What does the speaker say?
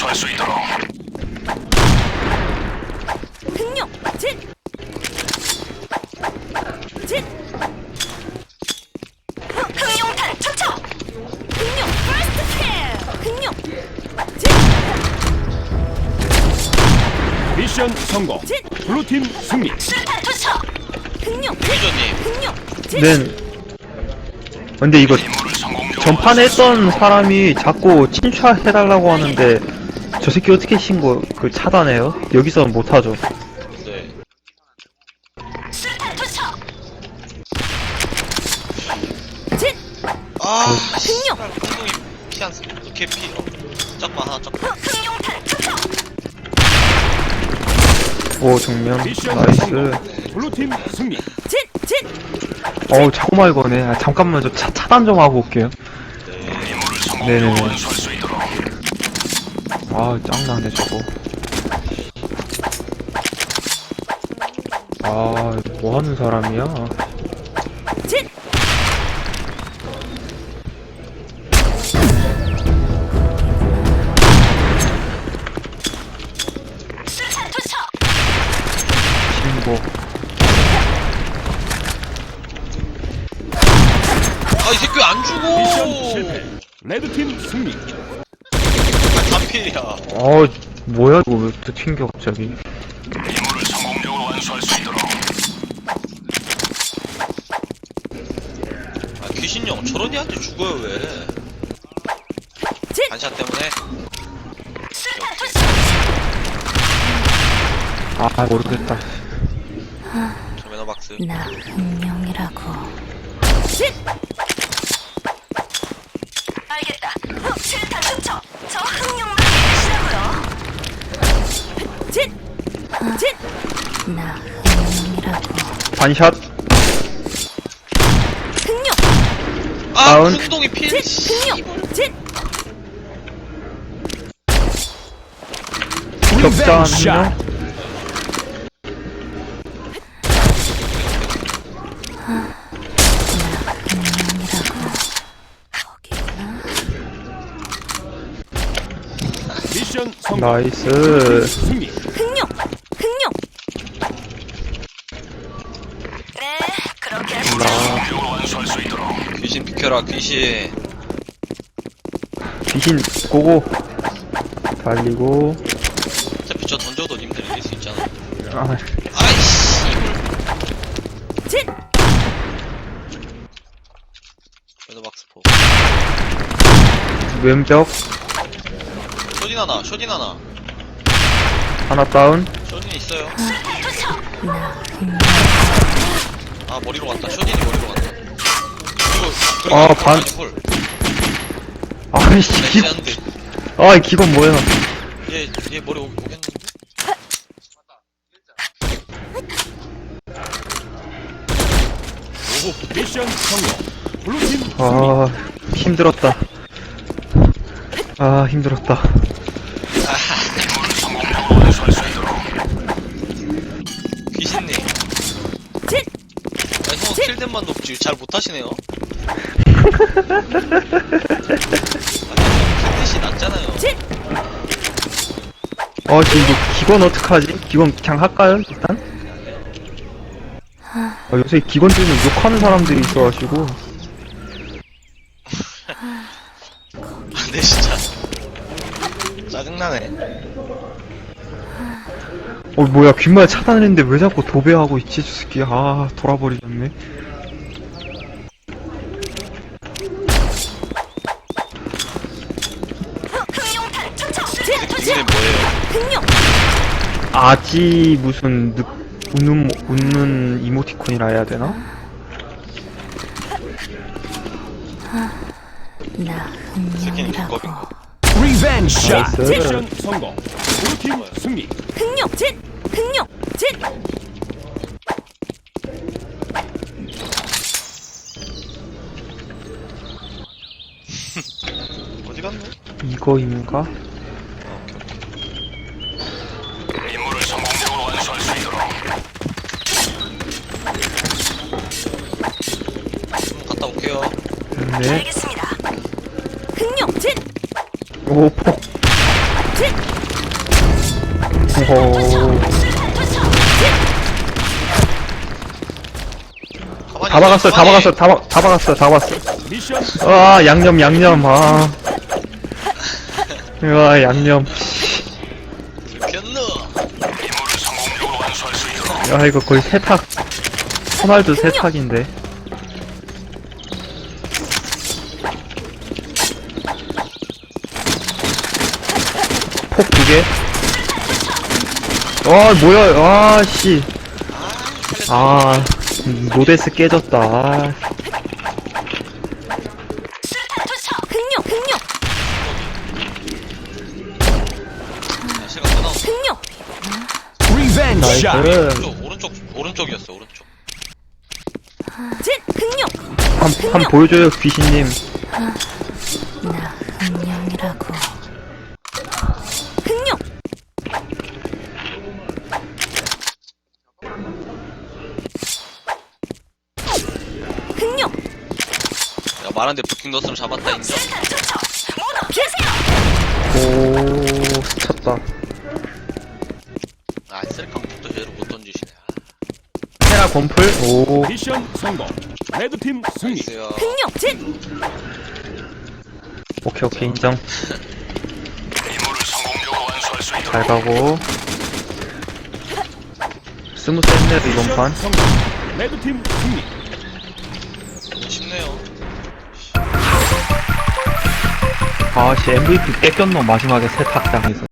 완수할 수 있도록 흥룡 진! 진! 흥룡탄 투척! 흥룡 퍼스트 킬! 흥룡 진! 미션 성공. 진! 블루팀 승리. 수탄 투척! 흥룡 유저님 흥룡 진! 네. 근데 이거 전판에 했던 사람이 자꾸 친추해달라고 하는데 저 새끼 어떻게 신고 그 차단해요? 여기서 못하죠. 네 수탄 투척! 진! 아! 흥룡이 피한 개피. 어, 짝만 하나 짝. 흥룡탄 투척! 오 정면 나이스. 블루팀 승리. 진! 진! 어우 자꾸 말 거네. 아, 잠깐만 저 차, 차단 좀 하고 올게요. 성공적으로 네네네. 아 짱나네 저거. 아 뭐하는 사람이야? 진! 수탄 투척! 신고. 아, 이 새끼 왜안 미션 실패. 죽어? 레드팀 승리. 아, 단필이야. 어 뭐야 이거 왜또 튕겨 갑자기? 임무를 성공적으로 완수할 수 있도록 아, 귀신형 저런 애한테 죽어요 왜? 진! 반샷 때문에. 아 모르겠다. 조매너 박스. 나 흥룡이라고. 반샷. 흥룡! 아, 다운. 운동이 필. 진! 흥룡! 진! 격자 리벤지 한 샷. 명. 거기구나. 미션 성공. 나이스. 승리. 흥룡! 귀신 비켜라 귀신. 귀신 고고. 달리고. 어차피 저 던져도 님들 이길 수 있잖아. 아 아이씨. 진! 조매너 박스 포. 왼벽 쇼딘 하나, 쇼딘 하나. 하나 다운. 쇼딘 있어요. 투척! 아 머리로 갔다. 쇼딘이 머리로 갔다. 아, 그리고 반-. 아이씨 네, 기건. 한대. 아 기건 뭐야? 얘 얘 머리 오, 오겠는데? 오, 미션 성공. 블루팀. 아 힘들었다. 아 힘들었다. 형 킬댄만 높지 잘 못하시네요. 아, 킬댄이 낮잖아요. 진! 어 지금 이거 기건 어떡하지? 기건 그냥 할까요 일단? 아, 요새 기건 뜨면 욕하는 사람들이 있어가지고 근데 진짜 짜증나네. 어 뭐야 귓말 차단했는데 왜 자꾸 도배하고 있지 저 새끼 아 돌아버리겠네 아지 무슨 늑 웃는 모- 웃는 이모티콘이라 해야 되나? 나 새끼는 개껍인가? 리벤지 샷. 나이스. 미션 성공. 블루팀 승리. 흥룡! 진! 흥룡! 진! 어디 갔노? 이거인가? 네 알겠습니다. 흥룡! 진! 오폭 진! 오호. 가만히 다 박았어, 다 가만히. 박았어, 다, 박- 다 박았어, 다 박았어. 미션 아, 양념, 양념, 아. 와, 양념. 들켰노 야, 이거 거의 세탁. 호날두 세탁인데. 개. 아, 뭐야, 아, 씨. 아, 노데스 깨졌다. 아, 흥룡 흥룡 야, 시간 끝나고 흥룡 리벤지 나이스. 샷. 오른쪽 오른쪽 오른쪽이었어 오른쪽 진 흥룡 한, 한 보여줘요, 귀신님. 나 흥룡이라고 흥룡 흥룡 야 말한데 부킹 넣었으면 잡았다 인정 오, 스쳤다. 아 셀카부터 제대로 못 던지시네 테라 건플? 오, 미션 성공. 레드팀 승리. 진 오케이, 오케이, 인정. 잘 가고. 스무스 했네요, 이번 미션 판. 성공. 레드팀 승리. 쉽네요 아, 씨, MVP 뺏겼노, 마지막에 세탁당해서.